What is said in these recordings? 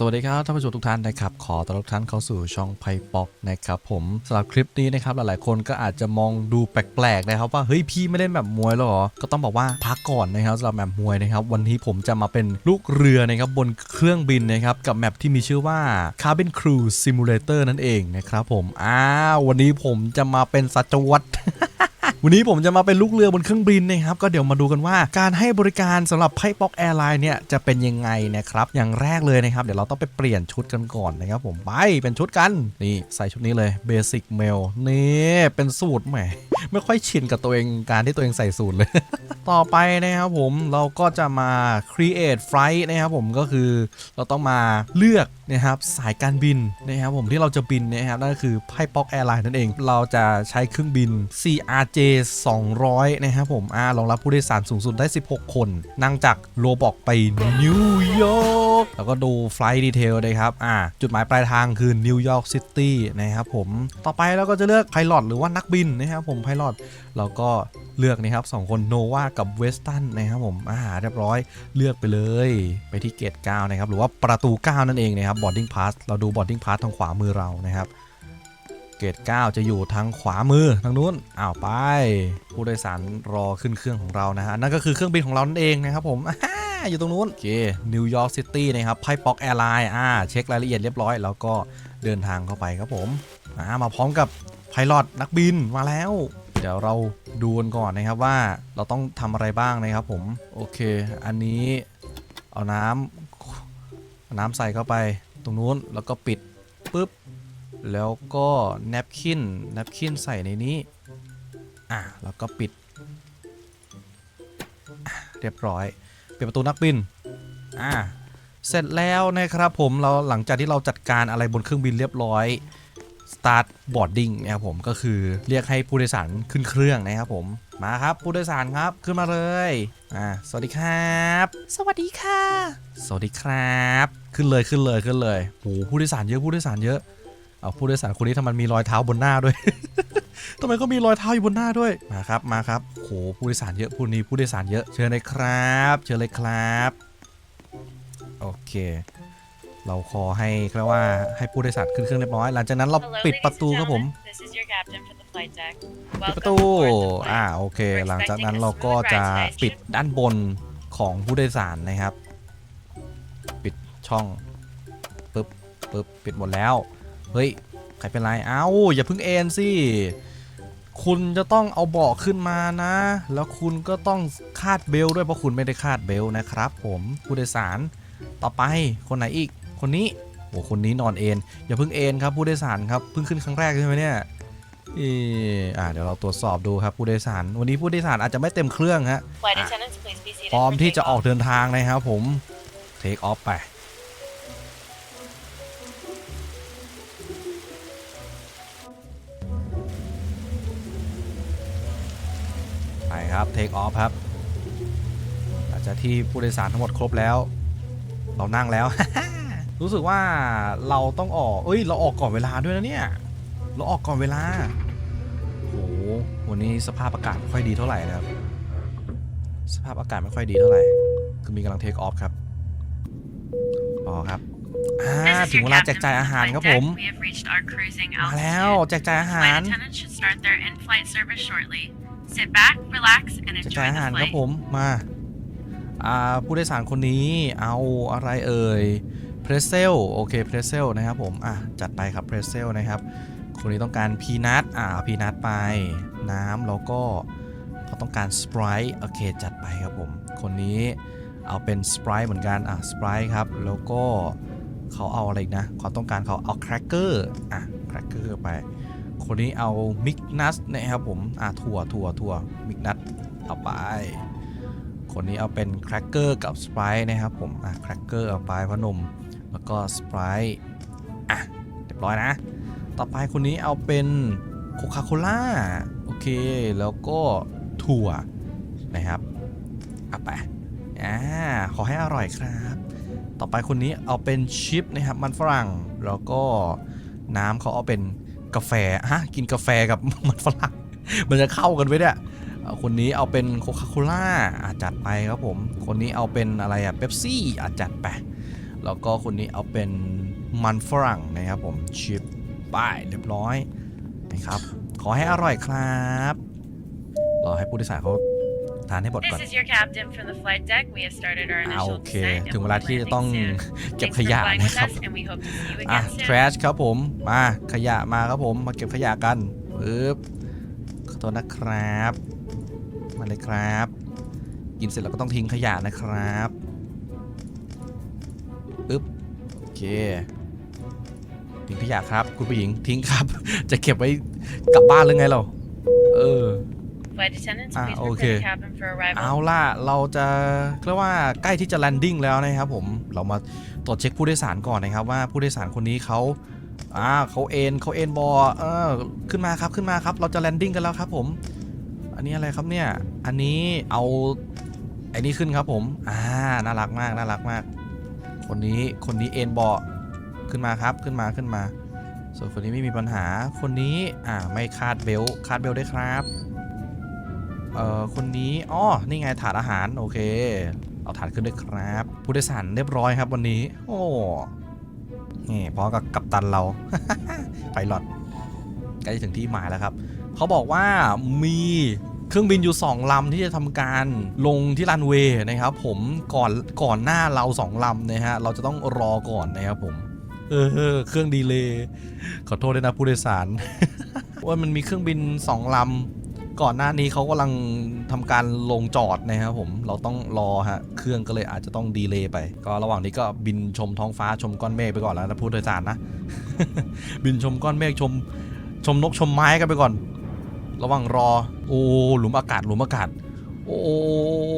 สวัสดีครับท่านผู้ชมทุกท่านนะครับขอต้อนรับท่านเข้าสู่ช่องไพ่ป๊อกนะครับผมสำหรับคลิปนี้นะครับหลายๆ คนก็อาจจะมองดูแปลกๆนะครับว่าเฮ้ยพี่ไม่เล่นแบบมวยหรอ ก็ต้องบอกว่าพักก่อนนะครับสำหรับแบบมวยนะครับวันนี้ผมจะมาเป็นลูกเรือนะครับบนเครื่องบินนะครับกับแมปที่มีชื่อว่า Cabin Crew Simulator นั่นเองนะครับผมอ้าววันนี้ผมจะมาเป็นสัจวัต วันนี้ผมจะมาเป็นลูกเรือบนเครื่องบินนะครับก็เดี๋ยวมาดูกันว่าการให้บริการสำหรับไพ่ป๊อกแอร์ไลน์เนี่ยจะเป็นยังไงนะครับอย่างแรกเลยนะครับ เดี๋ยวเราต้องไปเปลี่ยนชุดกันก่อนนะครับผมไปเป็นชุดกันนี่ใส่ชุดนี้เลยเบสิกเมลนี่เป็นสูตรแหมไม่ค่อยชินกับตัวเองการที่ตัวเองใส่สูตรเลย ต่อไปนะครับผมเราก็จะมา create flight นะครับผมก็คือเราต้องมาเลือก นะครับสายการบินนะครับผมที่เราจะบินนะครับนั่นก็คือไพ่ป๊อกแอร์ไลน์นั่นเอง เราจะใช้เครื่องบิน CRJ 200 นะครับผมอ่ารองรับผู้โดยสารสูงสุดได้ 16 คน นั่งจากโลบอกไปนิวยอร์กแล้วก็ดูไฟล์ดีเทลเลยครับอ่าจุดหมายปลายทางคือนิวยอร์กซิตี้นะครับผมต่อไปเราก็จะเลือกไพลอตหรือว่านักบินนะครับผมไพลอตเราก็เลือกนะครับสองคนโนวากับเวสตันนะครับผมอ่าเรียบร้อยเลือกไปเลย ไปที่เกต9นะครับหรือว่าประตู 9 นั่นเองนะครับ boarding pass เราดู boarding pass ทางขวามือเรานะครับ เกต9จะอยู่ทางขวามือทางนู้นอ้าวไป ผู้โดยสารรอขึ้นเครื่องของเรานะฮะนั่นก็คือเครื่องบินของเรานั่นเองนะครับผมอยู่ตรงนู้นโอเคนิวยอร์กซิตี้นะครับไพ่ป๊อกแอร์ไลน์อ่าเช็ครายละเอียดเรียบร้อย แล้วก็เดินทางเข้าไปครับผมอ่ามาพร้อมกับไพลอตนักบินมาแล้ว เดี๋ยวเราดูกันก่อนนะครับว่าเราต้องทำอะไรบ้างนะครับผม โอเค อันนี้เอาน้ำเอาน้ำใส่เข้าไป รงนู้นแล้วก็ปิดปุ๊บแล้วก็แนปคินแนปคินใส่ในนี้อะแล้วก็ปิด เรียบร้อยปิดประตูนักบินอะเสร็จแล้วนะครับผมเราหลังจากที่เราจัดการอะไรบนเครื่องบินเรียบร้อย start boarding นะครับผมก็คือเรียกให้ผู้โดยสารขึ้นเครื่องนะครับผมมาครับผู้โดยสารครับขึ้นมาเลยอ่าสวัสดีครับ สวัสดีค่ะ สวัสดีครับ ขึ้นเลยขึ้นเลยขึ้นเลยโหผู้โดยสารเยอะผู้โดยสารเยอะเอาผู้โดยสารคนนี้ทำไมมีรอยเท้าบนหน้าด้วย ทำไมก็มีรอยเท้าอยู่บนหน้าด้วย มาครับ มาครับโหผู้โดยสารเยอะผู้นี้ผู้โดยสารเยอะ เชิญเลยครับ เชิญเลยครับ โอเค เราขอให้เรียกว่าให้ผู้โดยสารขึ้นเครื่องเรียบร้อย หลังจากนั้นเรา Hello, ปิด ladies ประตู and ครับผม gentlemen. This is your captain for the flight deck. ปิดประ Welcome ตู aboard the flight. อ่าโอเค หลังจากนั้นเราก็จะปิดด้านบนของผู้โดยสารนะครับ ปิดช่องปึ๊บปึ๊บปิดหมดแล้ว เฮ้ยใครเป็นไรเอ้าอย่าเพิ่งเอ็นสิคุณจะต้องเอาเบาะขึ้นมานะ แล้วคุณก็ต้องคาดเบลต์ด้วยเพราะคุณไม่ได้คาดเบลต์นะครับ ผมผู้โดยสารต่อไปคนไหนอีก คนนี้โอ้คนนี้นอนเอนอย่าเพิ่งเอนครับผู้โดยสารครับเพิ่งขึ้นครั้งแรกใช่ไหมเนี่ยอออ่าเดี๋ยวเราตรวจสอบดูครับผู้โดยสาร วันนี้ผู้โดยสารอาจจะไม่เต็มเครื่องฮะพร้อมที่จะออกเดินทางนะครับผมเทคออฟไปไปครับเทคออฟครับหลังจากที่ผู้โดยสารทั้งหมดครบแล้ว เรานั่งแล้ว รู้สึกว่าเราต้องออก เอ้ย เราออกก่อนเวลาด้วยนะเนี่ย เราออกก่อนเวลา โห วันนี้สภาพอากาศไม่ค่อยดีเท่าไหร่นะครับ สภาพอากาศไม่ค่อยดีเท่าไหร่ คือมีกำลังเทคออฟครับรอครับ อ่า This is ถึง your เวลา captain แจกจ่าย for the อาหาร flight ครับ deck. ผม We have reached our cruising มาแล้ว altitude. แจกจ่ายอาหาร Flight attendants should start their in-flight service shortly. Sit back, relax, and แจกจ่าย enjoy อาหาร the ครับ flight. ผม มา อ่า ผู้โดยสารคนนี้เอาอะไรเอ่ย เพรสเซลโอเคเพรสเซลนะครับผมอะจัดไปครับเพรสเซลนะครับคนนี้ต้องการพีนัทอ่าพีนัทไปน้ำแล้วก็เขาต้องการสปรายโอเคจัดไปครับผม คนนี้เอาเป็นสปรายเหมือนกันอะสปรายครับแล้วก็เขาเอาอะไรนะความต้องการเขาเอาแครกเกอร์อะแครกเกอร์ไป คนนี้เอามิกนัสนะครับผมอะถั่วถั่วถั่วมิกนัสเอาไป คนนี้เอาเป็นแครกเกอร์กับสไปร์นะครับผมอะแครกเกอร์เอาไปพอหนม แล้วก็สไปร์อะเรียบร้อยนะ ต่อไปคนนี้เอาเป็นโคคาโคล่าโอเค แล้วก็ถั่วนะครับเอาไปอ่าขอให้อร่อยครับ ต่อไปคนนี้เอาเป็นชิปนะครับมันฝรั่ง แล้วก็น้ำเขาเอาเป็นกาแฟฮะกินกาแฟกับมันฝรั่ง มันจะเข้ากันไหมเนี่ยคนนี้เอาเป็นโคคาโคล่าอาจัดไปครับผม คนนี้เอาเป็นอะไรอะเบปซี่อาจัดไป แล้วก็คนนี้เอาเป็นมันฝรั่งนะครับผมชิปป้ายเรียบร้อยนะครับขอให้อร่อยครับรอให้ผู้โดยสารเขาทานให้หมดก่อน This is your captain from the flight deck. We have started our อ่า initial โอเค descent and ถึง we'll เว be ลาที่จะ landing ต้อง soon. เก็บ Thanks ข for ยะ flying นะ with ครับ us, and we hope to see you อะ again soon. trash ครับผม มาขยะมาครับผมมาเก็บขยะกันปึ๊บขอโทษนะครับ มาเลยครับ กินเสร็จแล้วก็ต้องทิ้งขยะนะครับปึ๊บ เคทิ้งขยะครับ คุณผู้หญิงทิ้งครับ จะเก็บไว้กลับบ้านหรือไงเราเออ Flight attendants, Ah, please okay. prepare the cabin for arrival. เอาล่ะ เราจะเรียกว่าใกล้ที่จะแลนดิ้งแล้วนะครับผมเรามาตรวจเช็คผู้โดยสารก่อนนะครับ ว่าผู้โดยสารคนนี้เขาอ่าเขาเอ็นเขาเอ็นบอเออขึ้นมาครับขึ้นมาครับ เราจะแลนดิ้งกันแล้วครับผม อันนี้อะไรครับเนี่ย อันนี้เอาไอ้นี่ขึ้นครับผม อ่า น่ารักมาก น่ารักมาก คนนี้คนนี้เอ็นเบอขึ้นมาครับขึ้นมาขึ้นมา ส่วนคนนี้ไม่มีปัญหา คนนี้อ่าไม่คาดเบลต์คาดเบลต์ได้ครับเอ่อคนนี้อ๋อนี่ไงถาดอาหารโอเค เอาถาดขึ้นด้วยครับ ผู้โดยสารเรียบร้อยครับวันนี้ โอ้นี่พร้อมกับกัปตันเราไปหลอดใกล้จะถึงที่หมายแล้วครับเขาบอกว่ามี เครื่องบินอยู่ 2 ลำที่จะทำการลงที่รันเวย์นะครับ ผมก่อนก่อนหน้าเรา 2 ลำนะฮะเราจะต้องรอก่อนนะครับผมเออเครื่องดีเลย์ขอโทษด้วยนะผู้โดยสารว่ามันมีเครื่องบิน 2 ลำ ก่อนหน้านี้เขากำลังทำการลงจอดนะครับผมเราต้องรอฮะเครื่องก็เลยอาจจะต้องดีเลย์ไป ก็ระหว่างนี้ก็บินชมท้องฟ้าชมก้อนเมฆไปก่อนแล้วนะผู้โดยสารนะ บินชมก้อนเมฆชมชมนกชมไม้กันไปก่อน ระหว่างรอ โอ้หลุมอากาศหลุมอากาศ โอ้โอ้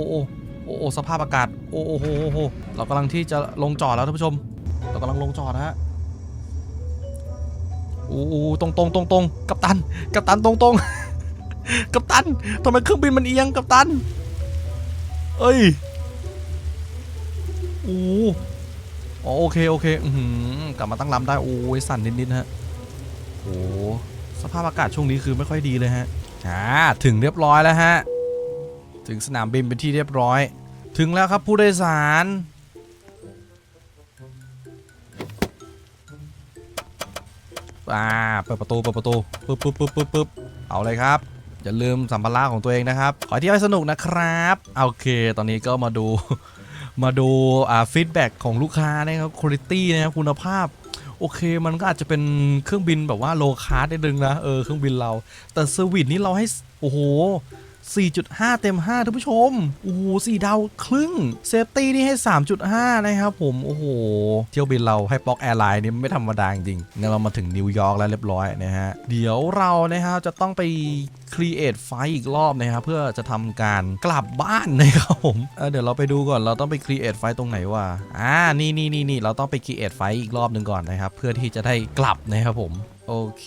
โอ้โอ้โอ้สภาพอากาศ โอ้โอ้โหโอ้เรากำลังที่จะลงจอดแล้วท่านผู้ชม เรากำลังลงจอดนะฮะโอ้โอ้ตรงตรงตรงตรงกัปตัน กัปตันตรงตรงกัปตันทำไมเครื่องบินมันเอียงกัปตัน เอ้ยโอ้โอเคโอเคกลับมาตั้งลำได้โอ้ยสั่นนิดๆฮะโอ้ สภาพอากาศช่วงนี้คือไม่ค่อยดีเลยฮะอ่าถึงเรียบร้อยแล้วฮะ ถึงสนามบินเป็นที่เรียบร้อย ถึงแล้วครับผู้โดยสาร อ่า เปิดประตู เปิดประตู ปึ๊บปึ๊บปึ๊บปึ๊บปึ๊บเอาเลยครับ อย่าลืมสัมภาระของตัวเองนะครับ ขอที่ให้สนุกนะครับ โอเค ตอนนี้ก็มาดู มาดู อ่า ฟีดแบ็กของลูกค้านะครับคุณภาพนะครับคุณภาพ โอเค มันก็อาจจะเป็นเครื่องบินแบบว่าโลคาร์ดได้ดนึงนะเออเครื่องบินเรา แต่เซอร์วิสนี้เราให้โอ้โห 4.5 เต็ม 5ท่านผู้ชม โอ้โห4ดาวครึ่ง เซฟตี้นี่ให้ 3.5 นะครับผม โอ้โห เที่ยวบินเราให้ป๊อกแอร์ไลน์นี่ไม่ธรรมดาจริงๆงั้นเรามาถึงนิวยอร์กแล้วเรียบร้อยนะฮะ เดี๋ยวเรานะครับจะต้องไปครีเอทไฟอีกรอบนะครับเพื่อจะทำการกลับบ้านนะครับผมเเดี๋ยวเราไปดูก่อนเราต้องไปครีเอทไฟตรงไหนวะอ่านี่นี่นี่นี่เราต้องไปครีเอทไฟอีกรอบหนึ่งก่อนนะครับเพื่อที่จะได้กลับนะครับผม โอเค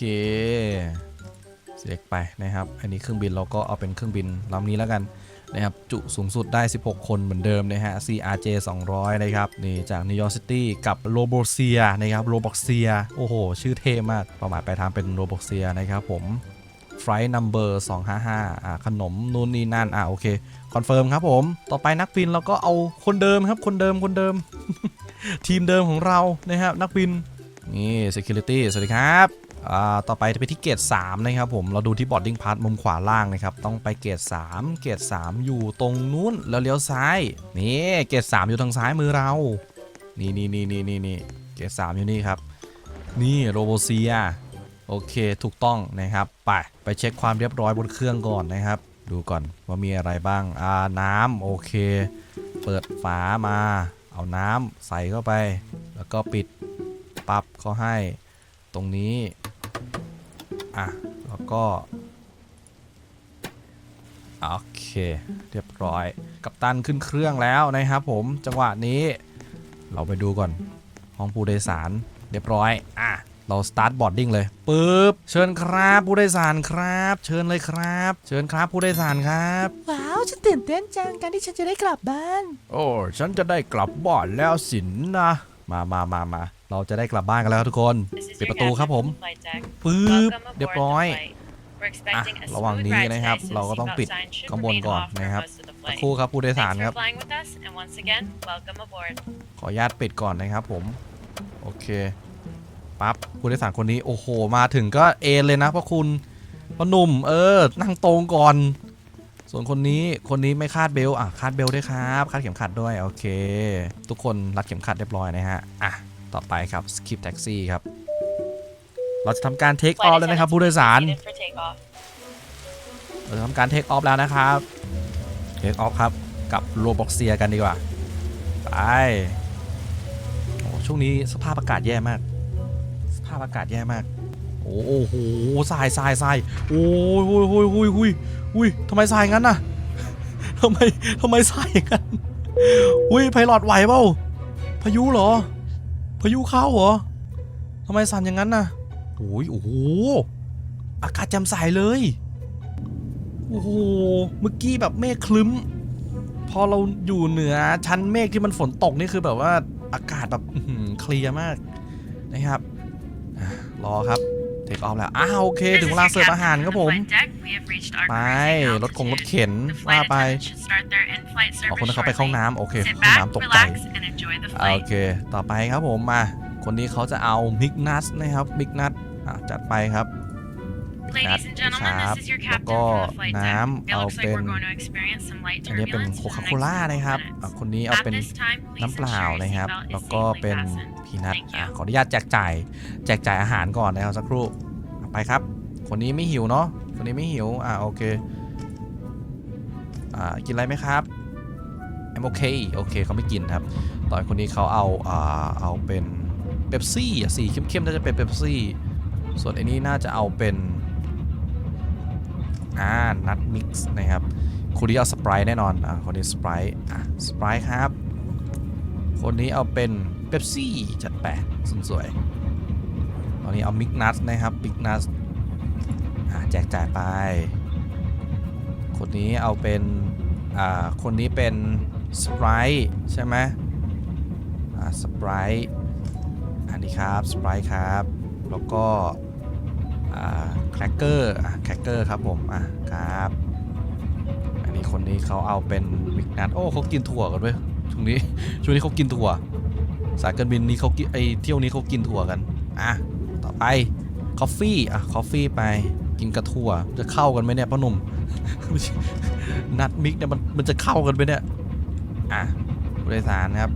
เล็กไปนะครับ อันนี้เครื่องบินเราก็เอาเป็นเครื่องบินลำนี้แล้วกันนะครับจุสูงสุดได้ 16 คนเหมือนเดิมนะฮะ CRJ 200 นะครับนี่จากนิวยอร์กซิตี้กับโรโบเซียนะครับโรบอกเซียโอ้โห ชื่อเท่มากเป้าหมายปลายทางเป็นโรบอกเซียนะครับผม Flight Number 255อ่าขนมนู่นนี่นั่นอ่าโอเค คอนเฟิร์มครับผม ต่อไปนักบินเราก็เอาคนเดิมครับคนเดิมคนเดิม ทีมเดิมของเรานะครับนักบินนี่ Security สวัสดีครับ ต่อไปจะไปที่เกต3นะครับผมเราดูที่ boarding pass มุมขวาล่างนะครับต้องไปเกต3เกต3อยู่ตรงนู้นแล้วเลี้ยวซ้ายนี่เกต3อยู่ทางซ้ายมือเรา นี่นี่นี่นี่นี่นี่เกต3อยู่นี่ครับ นี่โรโบเซียโอเคถูกต้องนะครับไปไปเช็คความเรียบร้อยบนเครื่องก่อนนะครับ ดูก่อนว่ามีอะไรบ้างอ่าน้ำโอเค เปิดฝามา เอาน้ำใส่เข้าไป แล้วก็ปิดปับเขาให้ตรงนี้ อะ แล้วก็โอเค เรียบร้อย กัปตันขึ้นเครื่องแล้วนะครับผมจังหวะนี้ เราไปดูก่อน ห้องผู้โดยสาร เรียบร้อย อะ เราสตาร์ทบอร์ดดิ้งเลยปึ๊บ เชิญครับผู้โดยสารครับ เชิญเลยครับ เชิญครับผู้โดยสารครับ ว้าว ฉันตื่นเต้นจังการที่ฉันจะได้กลับบ้าน โอ้ ฉันจะได้กลับบ้านแล้วสินนะ มามามามา เราจะได้กลับบ้านกันแล้วครับทุกคน This is ปิด your ประตูครับ captain ผม from the flight deck. ปึ๊บ Welcome เรียบ aboard ร้อย the flight. We're expecting a ระหว่าง smooth นี้ ride นะครับ today, so เราก็ the ต้อง seatbelt ปิด sign should ข้างบน remain ก่อน off for นะครับ most of the สัก flight. ครู่ครับผู้โดยสาร Thanks ค for รับ flying with us, and once again, welcome aboard. ขออนุญาตปิดก่อนนะครับผม โอเคปั๊บผู้โดยสารคนนี้โอ้โห มาถึงก็เอนเลยนะพ่อคุณพ่อหนุ่มเออ นั่งตรงก่อน ส่วนคนนี้คนนี้ไม่คาดเบลต์อะคาดเบลต์ด้วยครับ คาดเข็มขัดด้วย โอเค ทุกคนรัดเข็มขัดเรียบร้อยนะฮะอะ ต่อไปครับ skip taxi ครับ เราจะทำการเทคออ Flight ฟแล้วนะครับ attendants, ผู้โดยสาร seated for takeoff. เราจะทำการเทคออฟแล้วนะครับเทคออฟครับ กับโรบ็อกเซียกันดีกว่า ไป โอ้ช่วงนี้สภาพอากาศแย่มาก สภาพอากาศแย่มากโอ้โอ้โหทรายทรายทรายโอ้ยโอ้ยโอ้ยโอ้ยโอ้ยโอ้ยทำไมทรายงั้นน่ะทำไมทำไมทรายอย่างนั้นอุ้ยไพลอตไหวเปล่าพายุเหรอ พายุเข้าเหรอทำไมสั่นอย่างนั้นน่ะโอ้ยโอ้โหอากาศแจ่มใสเลยโอ้โหเมื่อกี้แบบเมฆคลึ้ม พอเราอยู่เหนือชั้นเมฆที่มันฝนตกนี่คือแบบว่าอากาศแบบเคลียร์มากนะครับรอครับ เทคออฟแล้ว อ้าวโอเค ถึงเวลาเสิร์ฟอาหารครับผม ไป รถคงรถเข็นว่าไป ขอบคุณนะเขาไปเข้าน้ำโอเคห้องน้ำตกใจโอเค ต่อไปครับผมมา คนนี้เขาจะเอามิกนัสนะครับมิกนัสจัดไปครับ Ladies and gentlemen, ครับ this is your แล้ว captain ก็ from the flight น้ deck. ำ It เอา looks like เป็น we're going to experience some light อันนี้เป็น turbulence โค for the คา next โคล่า couple นะครับ minutes. อะคนนี้เอา At เป็น this time, please น้ำเปล่า ensure your นะครับ seatbelt is แล้วก็ safely เป็น fastened. พีนัท Thank อะ you. ขออนุญาตแจกจ่ายแจกจ่ายอาหารก่อนนะครับสักครู่อะไปครับ คนนี้ไม่หิวเนาะคนนี้ไม่หิวอะโอเคอ่ากินอะไรไหมครับแอมโอเคโอเคเขาไม่กินครับตอนคนนี้เขาเอาอ่าเอาเป็นเบปซี่อะสีเข้มๆน่าจะเป็นเบปซี่ส่วนอันนี้น่าจะเอาเป็น อ่านัทมิกซ์นะครับคนนี้เอาสปร์แน่นอนอ่าคนนี้สปร์อะสปร์ครับ คนนี้เอาเป็นเบปซี่จัดแปะสวยๆตอนนี้เอามิกนัสนะครับมิกนัสอ่าแจกจ่ายไป คนนี้เอาเป็นอ่าคนนี้เป็นสปร์ใช่ไหมอ่าสปร์อันนี้ครับสปร์ครับ แล้วก็ แครกเกอร์แครกเกอร์ครับผมอะครับอันนี้คนนี้เขาเอาเป็นมิกนัทโอ้เขากินถั่วกันด้วยช่วงนี้ช่วงนี้เขากินถั่ว สายการบินนี้เขากินไอเที่ยวนี้เขากินถั่วกันอะต่อไปคอฟฟี่อะคอฟฟี่ไปกินกระถั่วจะเข้ากันไหมเนี่ยพ่อหนุ่มนัดมิกเนี่ยมันมันจะเข้ากันไหมเนี่ยอะผู้โดยสารครับ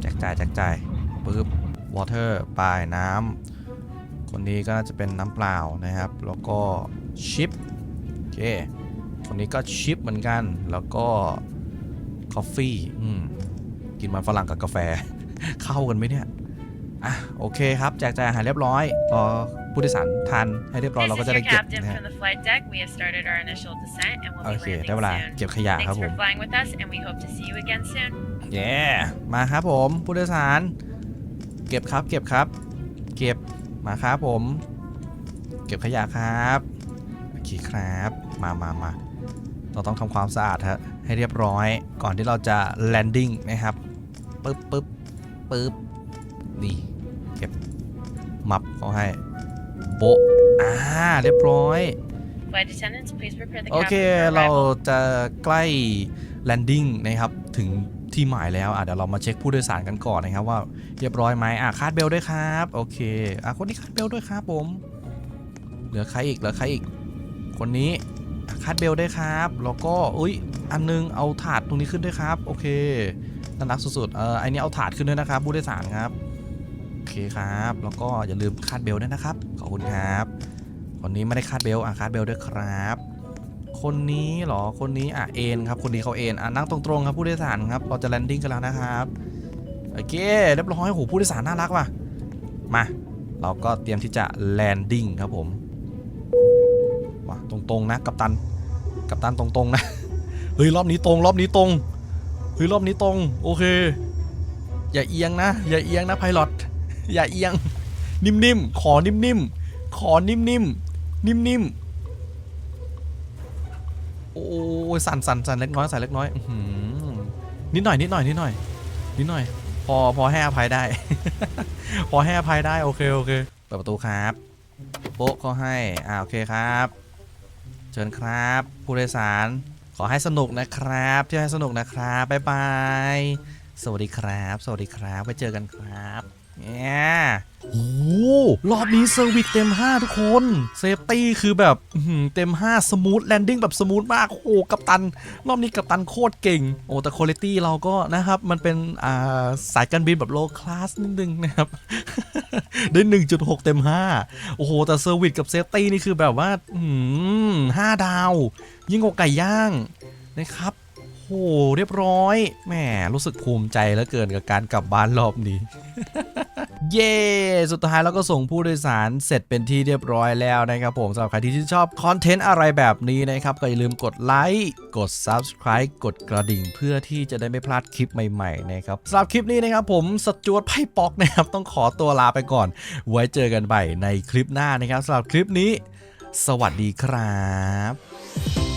แจกจ่ายแจกจ่ายปึ๊บ วอเตอร์ปลายน้ำคนนี้ก็น่าจะเป็นน้ำเปล่านะครับ แล้วก็ชิปโอเค คนนี้ก็ชิปเหมือนกัน แล้วก็คอฟฟี่อืมกินมันฝรั่งกับกาแฟ เข้ากันไหมเนี่ย อะ โอเคครับ แจกจ่ายอาหารเรียบร้อยรอผู้โดยสารทานให้เรียบร้อย This เราก็ is จะ your ได้เก็บ captain นะฮะ from the flight deck. We have started our initial descent and โอ we'll เค be ได้เวลา landing soon. เก็บขยะครับ Thanks ผ for ม flying with us, and we hope to see you again soon. เย้มาครับผมผู้โดยสาร เก็บครับ เก็บครับ เก็บมาครับผม เก็บขยะครับโอเคครับมามามาเราต้องทำความสะอาดฮะให้เรียบร้อย ก่อนที่เราจะแลนดิ้งนะครับปึ๊บปึ๊บปึ๊บนี่เก็บมับเขาให้โบะอ่าเรียบร้อย Flight attendants, please prepare the โอเค captain for เรา arrival. จะใกล้แลนดิ้งนะครับ ถึง ที่หมายแล้วอะเดี๋ยวเรามาเช็คผู้โดยสารกันก่อนนะครับว่าเรียบร้อยไหมอะคาดเบลด้วยครับโอเคอะคนนี้คาดเบลด้วยครับผมเหลือใครอีกเหลือใครอีก คนนี้คาดเบลด้วยครับแล้วก็อุ้ยอันนึงเอาถาดตรงนี้ขึ้นด้วยครับ โอเคน่ารักสุดๆเออไอนนี้เอาถาดขึ้นด้วยนะครับผู้โดยสารครับโอเคครับ แล้วก็อย่าลืมคาดเบลด้วยนะครับขอบคุณครับคนนี้ไม่ได้คาดเบลอะคาดเบลด้วยครับ คนนี้เหรอ คนนี้อะเอ็นครับ คนนี้เขาเอ็นอะนั่งตรงๆครับผู้โดยสารครับ เราจะแลนดิ้งกันแล้วนะครับ โอเคเรียบร้อยโหผู้โดยสารน่ารักว่ะ มา เราก็เตรียมที่จะแลนดิ้งครับผมมาตรงๆนะกัปตัน กัปตันตรงๆนะ เฮ้ยรอบนี้ตรง รอบนี้ตรง เฮ้ยรอบนี้ตรง โอเค อย่าเอียงนะ อย่าเอียงนะไพลอต อย่าเอียง นิ่มๆ ขอนิ่มๆ ขอนิ่มๆ นิ่มๆ อ้ยสั่นสั่นสั่นเล็กน้อยสั่นเล็กน้อยนิดหน่อยนิดหน่อยนิดหน่อยนิดหน่อย พอพอให้อภัยได้ พอให้อภัยได้โอเคโอเคเปิดประตูครับโป๊ะเขาให้อ่าโอเคครับ เชิญครับผู้โดยสาร ขอให้สนุกนะครับเที่ยวให้สนุกนะครับบ๊ายบายสวัสดีครับ สวัสดีครับไว้เจอกันครับ เนี่ยโอ้รอบนี้เซอร์วิสเต็ม 5 ทุกคน เซฟตี้คือแบบเต็ม 5 สมูทแลนดิ้งแบบสมูทมาก โอ้โหกัปตัน รอบนี้กัปตันโคตรเก่ง โอ้แต่คุณภาพเราก็นะครับ มันเป็นอ่าสายการบินแบบโลคลาสนิดนึงนะครับ ได้ 1.6 เต็ม 5 โอ้โห แต่เซอร์วิสกับเซฟตี้นี่คือแบบว่าห้าดาว ยิ่งกว่าไก่ย่างนะครับ หเรียบร้อยแหมรู้สึกภูมิใจเหลือเกินกับการกลับบ้านรอบนี้ เย้สุดท้ายเราก็ส่งผู้โดยสารเสร็จเป็นที่เรียบร้อยแล้วนะครับผมสำหรับใครที่ชื่นชอบคอนเทนต์อะไรแบบนี้นะครับ ก็อย่าลืมกดไลค์กด Subscribe กดกระดิ่ง เพื่อที่จะได้ไม่พลาดคลิปใหม่ๆนะครับสำหรับคลิปนี้นะครับผมสจวตไพ่ปอกนะครับต้องขอตัวลาไปก่อน ไว้เจอกันใหม่ในคลิปหน้านะครับสำหรับคลิปนี้ สวัสดีครับ